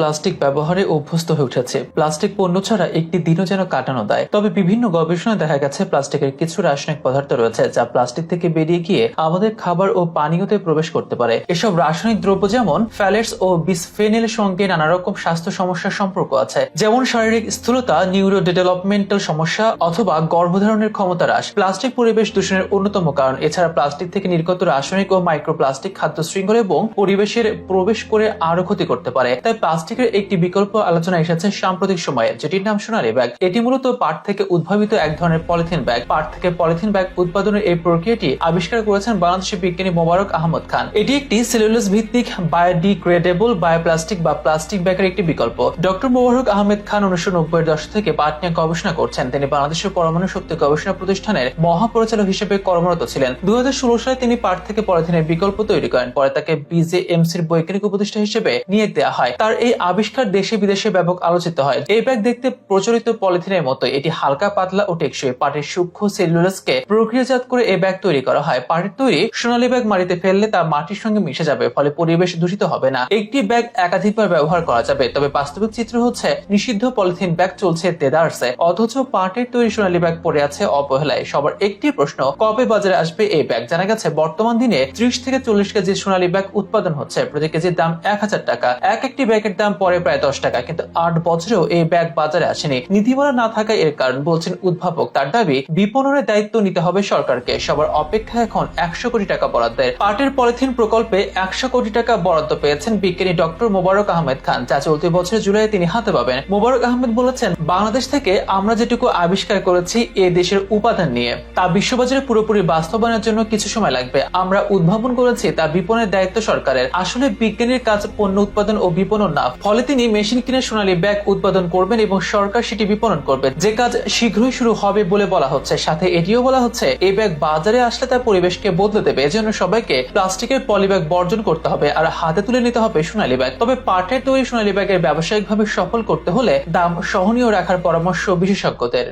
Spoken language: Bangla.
প্লাস্টিক ব্যবহারে অভ্যস্ত হয়ে উঠেছে। প্লাস্টিক পণ্য ছাড়া একটি দিনও যেন কাটানো দেয়। তবে বিভিন্ন গবেষণায় দেখা গেছে প্লাস্টিকের কিছু রাসায়নিক পদার্থ রয়েছে, যা প্লাস্টিক থেকে বেরিয়ে গিয়ে আমাদের খাবার ও পানীয়তে প্রবেশ করতে পারে। এসব রাসায়নিক দ্রব্য যেমন ফ্যালেটস ও বিসফেনেল সঙ্গে নানা রকম স্বাস্থ্য সমস্যার সম্পর্ক আছে। যেমন শারীরিক স্থূলতা নিউরো ডেভেলপমেন্টাল সমস্যা অথবা গর্ভধারণের ক্ষমতা হ্রাস। প্লাস্টিক পরিবেশ দূষণের অন্যতম কারণ। এছাড়া প্লাস্টিক থেকে নির্গত রাসায়নিক ও মাইক্রোপ্লাস্টিক খাদ্য শৃঙ্খল এবং পরিবেশের প্রবেশ করে আরও ক্ষতি করতে পারে। তাই প্লাস্টিকের একটি বিকল্প আলোচনা এসেছে সাম্প্রতিক সময়ে, যেটির নাম সোনালী ব্যাগ। এটি মূলত পাট থেকে উদ্ভাবিত এক ধরনের পলিথিন ব্যাগ। পাট থেকে পলিথিন ব্যাগ উৎপাদনের এই প্রক্রিয়াটি আবিষ্কার করেছেন বাংলাদেশের বিজ্ঞানী মোবারক আহমদ খান। এটি একটি সেলুলোজ ভিত্তিক বায়োডিগ্রেডেবল, বায়োপ্লাস্টিক বা প্লাস্টিক ব্যাগের একটি বিকল্প। ডক্টর মোবারক আহমেদ খান উনিশশো নব্বই দশক থেকে পাট নিয়ে গবেষণা করছেন। তিনি বাংলাদেশের পরমাণু শক্তি গবেষণা প্রতিষ্ঠানের মহাপরিচালক হিসেবে কর্মরত ছিলেন। দুই হাজার ষোলো সালে তিনি পাট থেকে পলিথিনের বিকল্প তৈরি করেন। পরে তাকে বিজেএমসির বৈজ্ঞানিক উপদেষ্টা হিসেবে নিয়োগ দেওয়া হয়। তার এই আবিষ্কার দেশে বিদেশে ব্যাপক আলোচিত হয়। এই ব্যাগ দেখতে প্রচলিত পলিথিনের মতো এটি হালকা পাতলা ও টেকসই। পাটের সূক্ষ্ম সেলুলাসকে প্রক্রিয়াজাত করে এই ব্যাগ তৈরি করা হয়। পাটের তৈরি সোনালী ব্যাগ মাটিতে ফেললে তা মাটির সঙ্গে মিশে যাবে, ফলে পরিবেশ দূষিত হবে না। একটি ব্যাগ একাধিকবার ব্যবহার করা যাবে, তবে বাস্তবিক চিত্র হচ্ছে নিষিদ্ধ পলিথিন ব্যাগ চলছে দেদারসে অথচ পাটের তৈরি সোনালী ব্যাগ পড়ে আছে অবহেলায়। সবার একটি প্রশ্ন, কবে বাজারে আসবে এই ব্যাগ জানা গেছে, বর্তমান দিনে ত্রিশ থেকে চল্লিশ কেজি সোনালী ব্যাগ উৎপাদন হচ্ছে। প্রতি কেজির দাম এক হাজার টাকা। এক একটি ব্যাগের দাম পরে প্রায় দশ টাকা, কিন্তু আট বছরেও এই ব্যাগ বাজারে আসেনি। নীতিমালা না থাকায় এর কারণ বলছেন উদ্ভাবক। তার দাবি, বিপণনের দায়িত্ব নিতে হবে সরকারকে। সবার অপেক্ষা এখন একশো কোটি টাকা বরাদ্দের। পাটের পলিথিন প্রকল্পে একশো কোটি টাকা বরাদ্দ পেয়েছেন বিজ্ঞানী ডক্টর মোবারক আহমেদ খান, যা চলতি বছরের জুলাই তিনি হাতে পাবেন। মোবারক আহমেদ বলেছেন, বাংলাদেশ থেকে আমরা যেটুকু আবিষ্কার করেছি, এ দেশের উপাদান নিয়ে। তা বিশ্ববাজারে পুরোপুরি বাস্তবায়নের জন্য কিছু সময় লাগবে। আমরা উদ্ভাবন করেছি, তা বিপণের দায়িত্ব সরকারের। আসলে বিজ্ঞানীর কাজ পণ্য উৎপাদন ও বিপণন না ফলে তিনি মেশিন কিনে সোনালী ব্যাগ উৎপাদন করবেন এবং সরকার সেটি বিপণন করবে যে কাজ শীঘ্রই শুরু হবে বলে বলা হচ্ছে, সাথে এটিও বলা হচ্ছে এই ব্যাগ বাজারে আসলে তার পরিবেশকে বদলে দেবে, এজন্য সবাইকে প্লাস্টিকের পলি ব্যাগ বর্জন করতে হবে আর হাতে তুলে নিতে হবে সোনালী ব্যাগ। তবে পাটের তৈরি সোনালী ব্যাগের ব্যবসায়িকভাবে সফল করতে হলে দাম সহনীয় রাখার পরামর্শ বিশেষজ্ঞদের।